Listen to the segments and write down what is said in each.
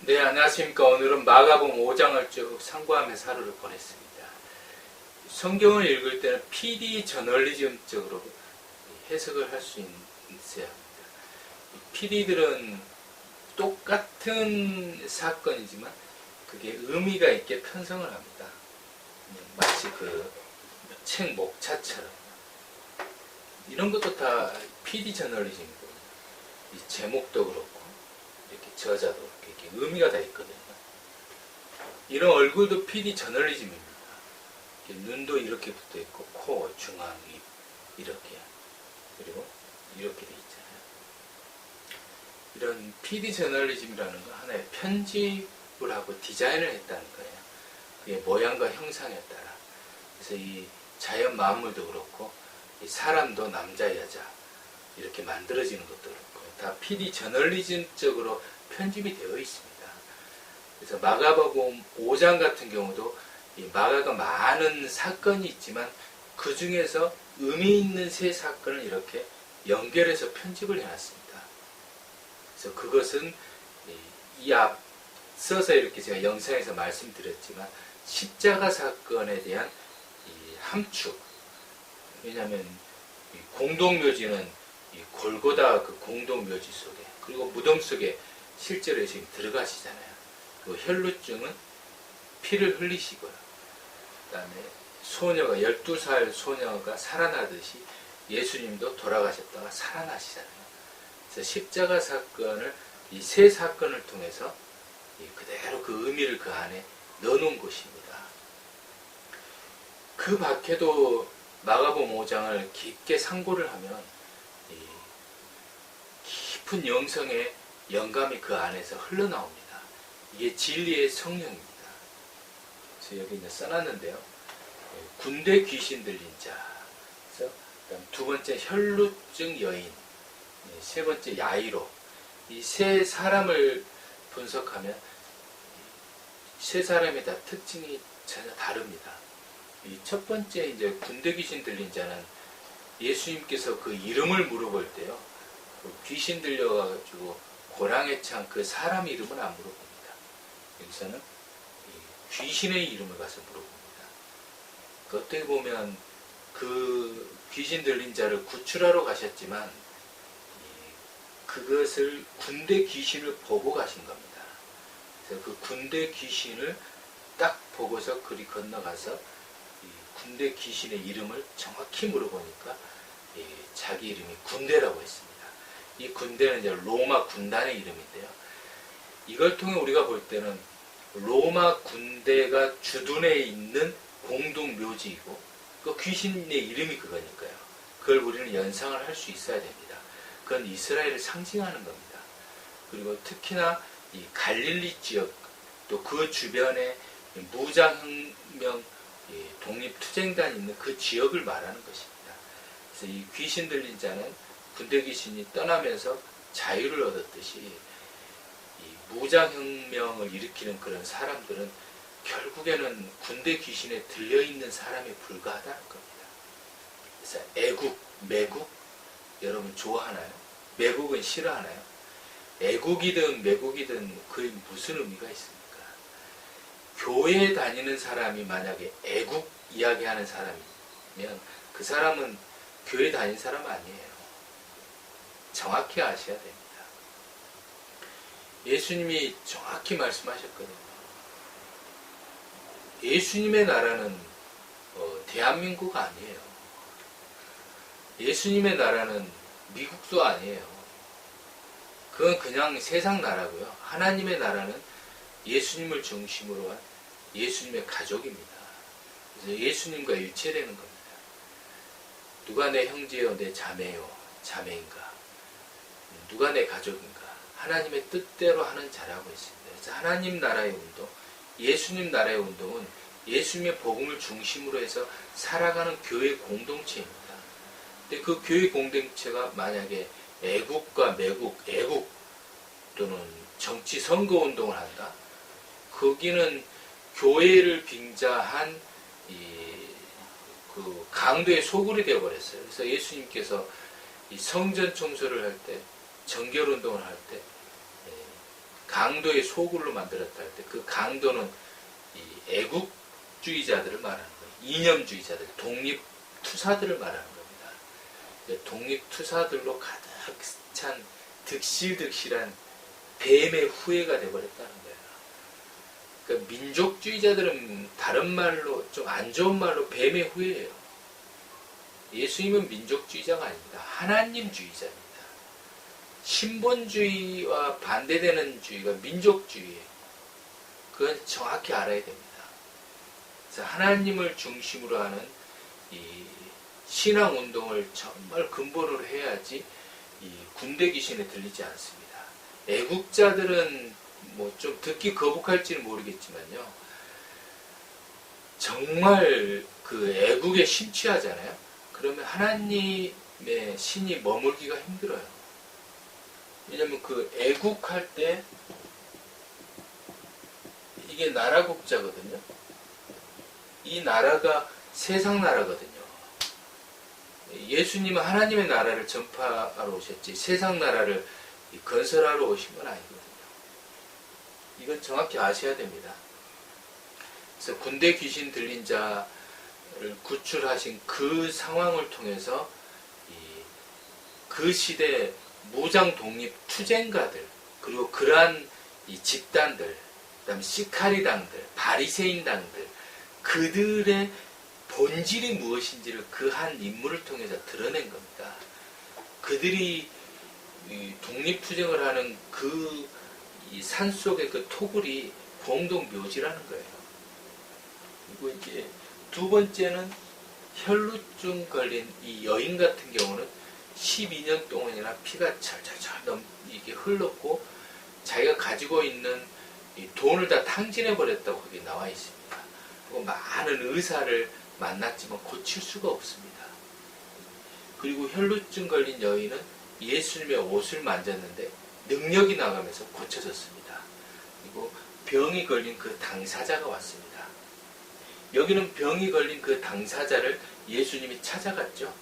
네, 안녕하십니까. 오늘은 마가복음 5장을 쭉 상고하면서 하루를 보냈습니다. 성경을 읽을 때는 PD 저널리즘적으로 해석을 할 수 있어야 합니다. PD들은 똑같은 사건이지만 그게 의미가 있게 편성을 합니다. 마치 그 책 목차처럼. 이런 것도 다 PD 저널리즘이고, 이 제목도 그렇고, 이렇게 저자도 의미가 다 있거든요. 이런 얼굴도 PD 저널리즘입니다. 눈도 이렇게 붙어 있고, 코, 중앙, 입, 이렇게. 그리고 이렇게 돼 있잖아요. 이런 PD 저널리즘이라는 거 하나의 편집을 하고 디자인을 했다는 거예요. 그의 모양과 형상에 따라. 그래서 이 자연 만물도 그렇고, 이 사람도 남자, 여자, 이렇게 만들어지는 것도 그렇고, 다 PD 저널리즘적으로 편집이 되어 있습니다. 그래서 마가복음 5장 같은 경우도 이 마가가 많은 사건이 있지만 그 중에서 의미 있는 세 사건을 이렇게 연결해서 편집을 해놨습니다. 그래서 그것은 이- 이 앞서서 이렇게 제가 영상에서 말씀드렸지만 십자가 사건에 대한 이 함축. 왜냐하면 이 공동묘지는 이 골고다 그 공동묘지 속에 그리고 무덤 속에 실제로 지금 들어가시잖아요. 그 혈루증은 피를 흘리시고요. 그 다음에 소녀가 12살 소녀가 살아나듯이 예수님도 돌아가셨다가 살아나시잖아요. 그래서 십자가 사건을 이 세 사건을 통해서 이 그대로 그 의미를 그 안에 넣어놓은 것입니다. 그 밖에도 마가복음 5장을 깊게 상고를 하면 이 깊은 영성의 영감이 그 안에서 흘러나옵니다. 이게 진리의 성령입니다. 그래서 여기 이제 써놨는데요. 예, 군대 귀신 들린 자. 두 번째 혈루증 여인. 예, 세 번째 야이로. 이 세 사람을 분석하면 이세 사람이 다 특징이 전혀 다릅니다. 이 첫 번째 이제 군대 귀신 들린 자는 예수님께서 그 이름을 물어볼 때요. 그 귀신 들려가지고 고랑에 찬그 사람 이름은 안 물어봅니다. 여기서는 이 귀신의 이름을 가서 물어봅니다. 그 어떻게 보면 그 귀신 들린 자를 구출하러 가셨지만 이 그것을 군대 귀신을 보고 가신 겁니다. 그래서 그 군대 귀신을 딱 보고서 그리 건너가서 이 군대 귀신의 이름을 정확히 물어보니까 이 자기 이름이 군대라고 했습니다. 이 군대는 이제 로마 군단의 이름인데요. 이걸 통해 우리가 볼 때는 로마 군대가 주둔해 있는 공동 묘지이고 그 귀신의 이름이 그거니까요. 그걸 우리는 연상을 할 수 있어야 됩니다. 그건 이스라엘을 상징하는 겁니다. 그리고 특히나 이 갈릴리 지역 또 그 주변에 무장혁명 독립투쟁단이 있는 그 지역을 말하는 것입니다. 그래서 이 귀신 들린 자는 군대 귀신이 떠나면서 자유를 얻었듯이 이 무장혁명을 일으키는 그런 사람들은 결국에는 군대 귀신에 들려있는 사람에 불과하다는 겁니다. 그래서 애국, 매국, 여러분 좋아하나요? 매국은 싫어하나요? 애국이든 매국이든 그게 무슨 의미가 있습니까? 교회에 다니는 사람이 만약에 애국 이야기하는 사람이면 그 사람은 교회 다닌 사람 아니에요. 정확히 아셔야 됩니다. 예수님이 정확히 말씀하셨거든요. 예수님의 나라는 어, 대한민국 아니에요. 예수님의 나라는 미국도 아니에요. 그건 그냥 세상 나라고요. 하나님의 나라는 예수님을 중심으로 한 예수님의 가족입니다. 그래서 예수님과 일체되는 겁니다. 누가 내 형제요, 내 자매요, 자매인가? 누가 내 가족인가? 하나님의 뜻대로 하는 자라고 있습니다. 그래서 하나님 나라의 운동, 예수님 나라의 운동은 예수님의 복음을 중심으로 해서 살아가는 교회 공동체입니다. 근데 그 교회 공동체가 만약에 애국과 매국, 애국 또는 정치 선거 운동을 한다. 거기는 교회를 빙자한 이그 강도의 소굴이 되어버렸어요. 그래서 예수님께서 이 성전 청소를 할 때, 정결 운동을 할 때, 예, 강도의 소굴로 만들었다 할 때 그 강도는 이 애국주의자들을 말하는 거예요. 이념주의자들, 독립투사들을 말하는 겁니다. 독립투사들로 가득 찬 득실득실한 뱀의 후예가 되어버렸다는 거예요. 그러니까 민족주의자들은 다른 말로 좀 안 좋은 말로 뱀의 후예예요. 예수님은 민족주의자가 아닙니다. 하나님주의자입니다. 신본주의와 반대되는 주의가 민족주의예요. 그건 정확히 알아야 됩니다. 하나님을 중심으로 하는 이 신앙 운동을 정말 근본으로 해야지 이 군대 귀신에 들리지 않습니다. 애국자들은 뭐 좀 듣기 거북할지는 모르겠지만요. 정말 그 애국에 심취하잖아요. 그러면 하나님의 신이 머물기가 힘들어요. 왜냐면 그 애국할 때 이게 나라 국자거든요. 이 나라가 세상 나라거든요. 예수님은 하나님의 나라를 전파하러 오셨지 세상 나라를 건설하러 오신 건 아니거든요. 이건 정확히 아셔야 됩니다. 그래서 군대 귀신 들린 자를 구출하신 그 상황을 통해서 그 시대 무장 독립 투쟁가들 그리고 그러한 이 집단들 그다음 시카리당들 바리새인당들 그들의 본질이 무엇인지를 그 한 인물을 통해서 드러낸 겁니다. 그들이 독립투쟁을 하는 그 산 속의 그 토굴이 공동 묘지라는 거예요. 그리고 이제 두 번째는 혈루증 걸린 이 여인 같은 경우는 12년 동안이나 피가 철철철 넘 이게 흘렀고 자기가 가지고 있는 돈을 다 탕진해 버렸다고 거기 나와 있습니다. 그리고 많은 의사를 만났지만 고칠 수가 없습니다. 그리고 혈루증 걸린 여인은 예수님의 옷을 만졌는데 능력이 나가면서 고쳐졌습니다. 그리고 병이 걸린 그 당사자가 왔습니다. 여기는 병이 걸린 그 당사자를 예수님이 찾아갔죠.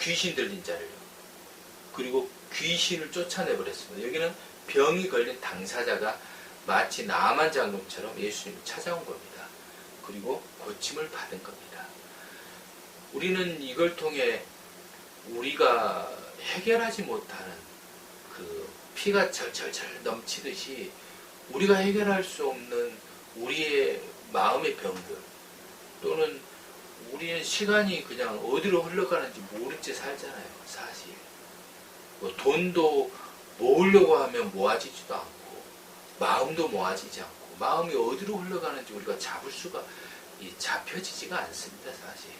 귀신 들린 자를요. 그리고 귀신을 쫓아내버렸습니다. 여기는 병이 걸린 당사자가 마치 나만 장군처럼 예수님을 찾아온 겁니다. 그리고 고침을 받은 겁니다. 우리는 이걸 통해 우리가 해결하지 못하는 그 피가 절절절 넘치듯이 우리가 해결할 수 없는 우리의 마음의 병들 또는 우리는 시간이 그냥 어디로 흘러가는지 모른 채 살잖아요, 사실. 뭐 돈도 모으려고 하면 모아지지도 않고, 마음도 모아지지 않고, 마음이 어디로 흘러가는지 우리가 잡을 수가, 잡혀지지가 않습니다, 사실.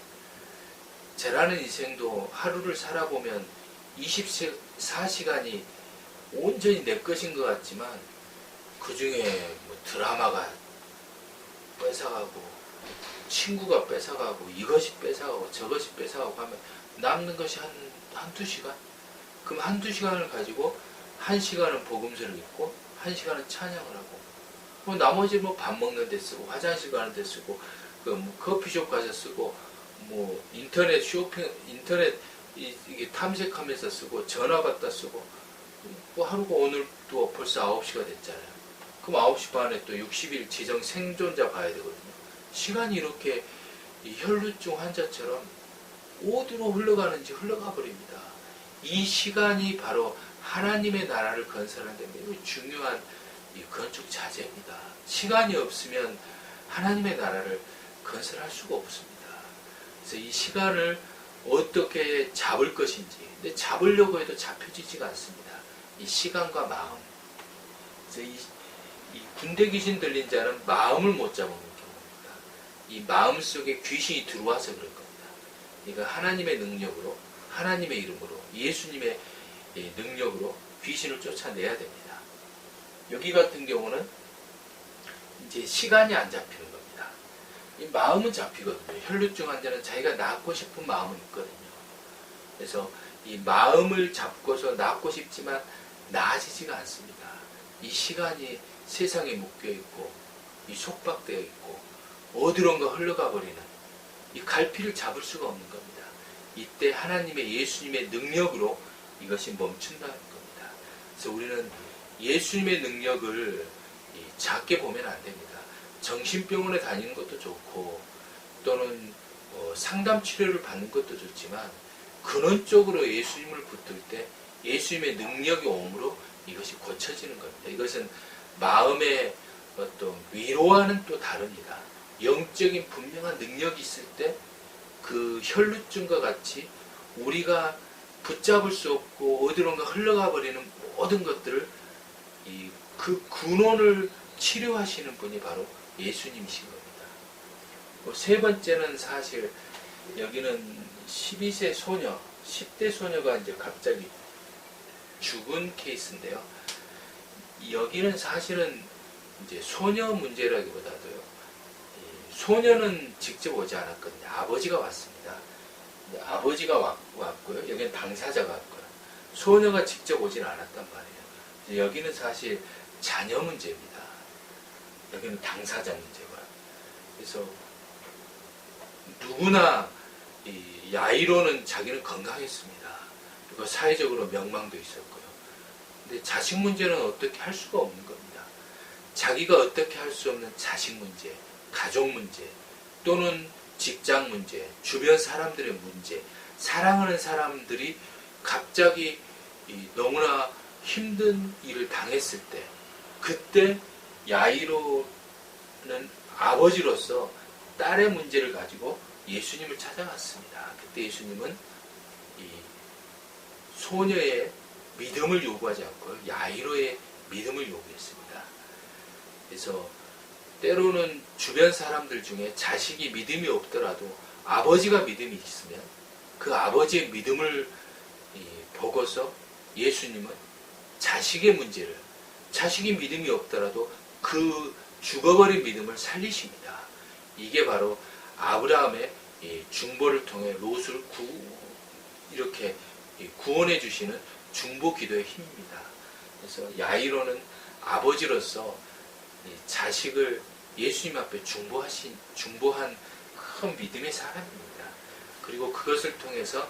저라는 인생도 하루를 살아보면 24시간이 온전히 내 것인 것 같지만, 그 중에 뭐 드라마가 뺏어가고, 친구가 뺏어가고 이것이 뺏어가고 저것이 뺏어가고 하면 남는 것이 한, 한두 시간? 그럼 한두 시간을 가지고 한 시간은 복음서를 읽고 한 시간은 찬양을 하고 뭐 나머지 뭐 밥 먹는 데 쓰고 화장실 가는 데 쓰고 그 뭐 커피숍 가서 쓰고 뭐 인터넷 쇼핑 인터넷 이, 게 탐색하면서 쓰고 전화 받다 쓰고 뭐 하루가 오늘 또 벌써 9시가 됐잖아요. 그럼 9시 반에 또 60일 지정 생존자 봐야 되거든요. 시간이 이렇게 혈루증 환자처럼 어디로 흘러가는지 흘러가 버립니다. 이 시간이 바로 하나님의 나라를 건설하는 데 매우 중요한 건축 자재입니다. 시간이 없으면 하나님의 나라를 건설할 수가 없습니다. 그래서 이 시간을 어떻게 잡을 것인지, 근데 잡으려고 해도 잡혀지지가 않습니다. 이 시간과 마음. 그래서 이, 이 군대 귀신 들린 자는 마음을 못 잡은 이 마음 속에 귀신이 들어와서 그럴 겁니다. 그러니까 하나님의 능력으로, 하나님의 이름으로, 예수님의 예, 능력으로 귀신을 쫓아내야 됩니다. 여기 같은 경우는 이제 시간이 안 잡히는 겁니다. 이 마음은 잡히거든요. 혈루증 환자는 자기가 낫고 싶은 마음은 있거든요. 그래서 이 마음을 잡고서 낫고 싶지만 나아지지가 않습니다. 이 시간이 세상에 묶여 있고, 이 속박되어 있고, 어디론가 흘러가 버리는 이 갈피를 잡을 수가 없는 겁니다. 이때 하나님의 예수님의 능력으로 이것이 멈춘다는 겁니다. 그래서 우리는 예수님의 능력을 작게 보면 안 됩니다. 정신병원에 다니는 것도 좋고 또는 뭐 상담 치료를 받는 것도 좋지만 근원적으로 예수님을 붙들 때 예수님의 능력이 오므로 이것이 고쳐지는 겁니다. 이것은 마음의 어떤 위로와는 또 다릅니다. 영적인 분명한 능력이 있을 때 그 혈루증과 같이 우리가 붙잡을 수 없고 어디론가 흘러가 버리는 모든 것들을 이 그 근원을 치료하시는 분이 바로 예수님이신 겁니다. 뭐세 번째는 사실 여기는 12세 소녀, 10대 소녀가 이제 갑자기 죽은 케이스인데요. 여기는 사실은 이제 소녀 문제라기보다도요. 소녀는 직접 오지 않았거든요. 아버지가 왔습니다. 아버지가 왔, 왔고요. 여기는 당사자가 왔고요. 소녀가 직접 오진 않았단 말이에요. 여기는 사실 자녀 문제입니다. 여기는 당사자 문제고요. 그래서 누구나 이 야이로는 자기는 건강했습니다. 그리고 사회적으로 명망도 있었고요. 근데 자식 문제는 어떻게 할 수가 없는 겁니다. 자기가 어떻게 할 수 없는 자식 문제, 가족 문제, 또는 직장 문제, 주변 사람들의 문제, 사랑하는 사람들이 갑자기 너무나 힘든 일을 당했을 때, 그때 야이로는 아버지로서 딸의 문제를 가지고 예수님을 찾아갔습니다. 그때 예수님은 이 소녀의 믿음을 요구하지 않고 야이로의 믿음을 요구했습니다. 그래서 때로는 주변 사람들 중에 자식이 믿음이 없더라도 아버지가 믿음이 있으면 그 아버지의 믿음을 보고서 예수님은 자식의 문제를 자식이 믿음이 없더라도 그 죽어버린 믿음을 살리십니다. 이게 바로 아브라함의 중보를 통해 롯을 구, 이렇게 구원해 주시는 중보 기도의 힘입니다. 그래서 야이로는 아버지로서 자식을 예수님 앞에 중보하신 중보한 큰 믿음의 사람입니다. 그리고 그것을 통해서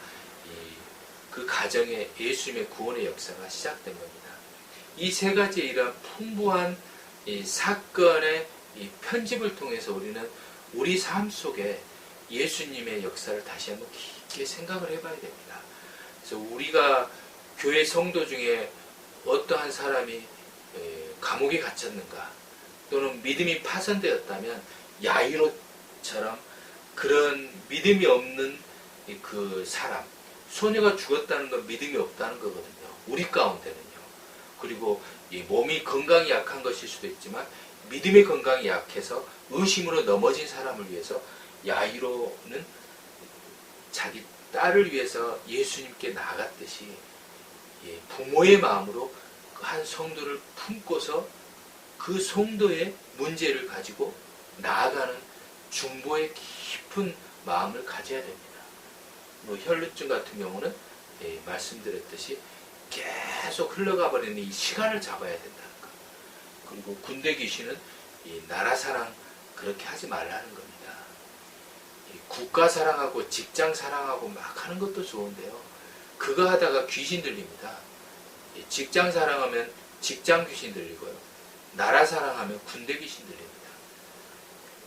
그 가정에 예수님의 구원의 역사가 시작된 겁니다. 이 세 가지 이런 풍부한 사건의 편집을 통해서 우리는 우리 삶 속에 예수님의 역사를 다시 한번 깊게 생각을 해봐야 됩니다. 그래서 우리가 교회 성도 중에 어떠한 사람이 감옥에 갇혔는가 또는 믿음이 파손되었다면 야이로처럼 그런 믿음이 없는 그 사람 소녀가 죽었다는 건 믿음이 없다는 거거든요. 우리 가운데는요. 그리고 이 몸이 건강이 약한 것일 수도 있지만 믿음의 건강이 약해서 의심으로 넘어진 사람을 위해서 야이로는 자기 딸을 위해서 예수님께 나갔듯이 예, 부모의 마음으로 한 성도를 품고서 그 성도의 문제를 가지고 나아가는 중보의 깊은 마음을 가져야 됩니다. 뭐 혈루증 같은 경우는 예, 말씀드렸듯이 계속 흘러가 버리는 이 시간을 잡아야 된다는 것. 그리고 군대 귀신은 이 나라 사랑 그렇게 하지 말라는 겁니다. 국가 사랑하고 직장 사랑하고 막 하는 것도 좋은데요. 그거 하다가 귀신 들립니다. 직장 사랑하면 직장 귀신 들리고요. 나라 사랑하면 군대 귀신 들립니다.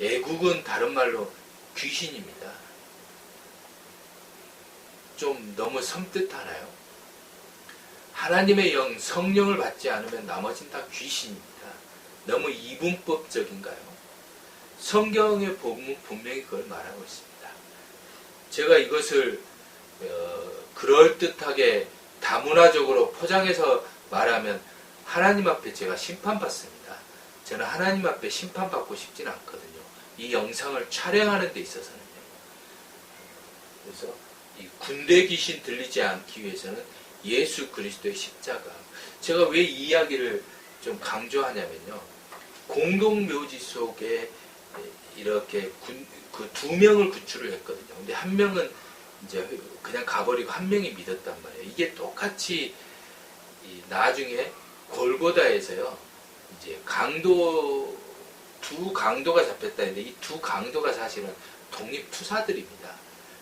애국은 다른 말로 귀신입니다. 좀 너무 섬뜩하나요? 하나님의 영, 성령을 받지 않으면 나머진 다 귀신입니다. 너무 이분법적인가요? 성경의 복음은 분명히 그걸 말하고 있습니다. 제가 이것을 어, 그럴듯하게 다문화적으로 포장해서 말하면 하나님 앞에 제가 심판받습니다. 저는 하나님 앞에 심판받고 싶진 않거든요. 이 영상을 촬영하는 데 있어서는요. 그래서 이 군대 귀신 들리지 않기 위해서는 예수 그리스도의 십자가. 제가 왜 이 이야기를 좀 강조하냐면요. 공동묘지 속에 이렇게 그 두 명을 구출을 했거든요. 근데 한 명은 이제 그냥 가버리고 한 명이 믿었단 말이에요. 이게 똑같이 나중에 골고다에서요. 이제 강도 두 강도가 잡혔다는데 이 두 강도가 사실은 독립 투사들입니다.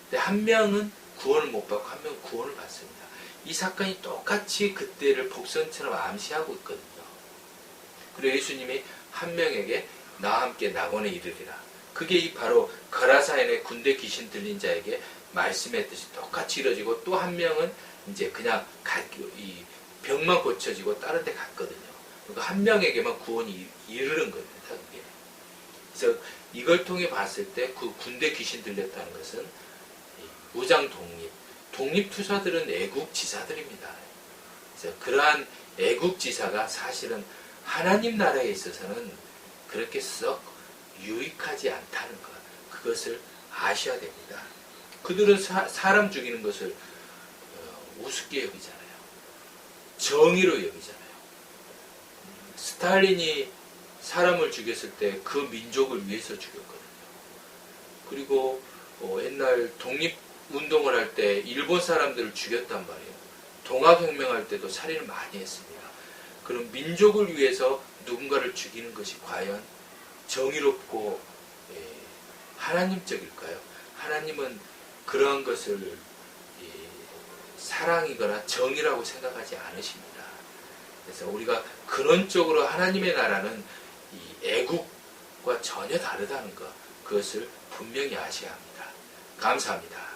근데 한 명은 구원을 못 받고 한 명은 구원을 받습니다. 이 사건이 똑같이 그때를 복선처럼 암시하고 있거든요. 그리고 예수님이 한 명에게 나와 함께 낙원에 이르리라. 그게 이 바로 거라사인의 군대 귀신 들린 자에게 말씀했듯이 똑같이 이루어지고 또 한 명은 이제 그냥 가, 이 병만 고쳐지고 다른 데 갔거든요. 그러니까 한 명에게만 구원이 이르는 겁니다. 그게. 그래서 이걸 통해 봤을 때 그 군대 귀신 들렸다는 것은 이 무장 독립, 독립 투사들은 애국 지사들입니다. 그래서 그러한 애국 지사가 사실은 하나님 나라에 있어서는 그렇게 썩 유익하지 않다는 것, 그것을 아셔야 됩니다. 그들은 사, 람 죽이는 것을 어, 우습게 여기잖아요. 정의로 여기잖아요. 스탈린이 사람을 죽였을 때 그 민족을 위해서 죽였거든요. 그리고 어, 옛날 독립운동을 할 때 일본 사람들을 죽였단 말이에요. 동학혁명할 때도 살인을 많이 했습니다. 그럼 민족을 위해서 누군가를 죽이는 것이 과연 정의롭고 예, 하나님적일까요? 하나님은 그러한 것을 예, 사랑이거나 정의라고 생각하지 않으십니다. 그래서 우리가 근원적으로 하나님의 나라는 이 애국과 전혀 다르다는 것, 그것을 분명히 아셔야 합니다. 감사합니다.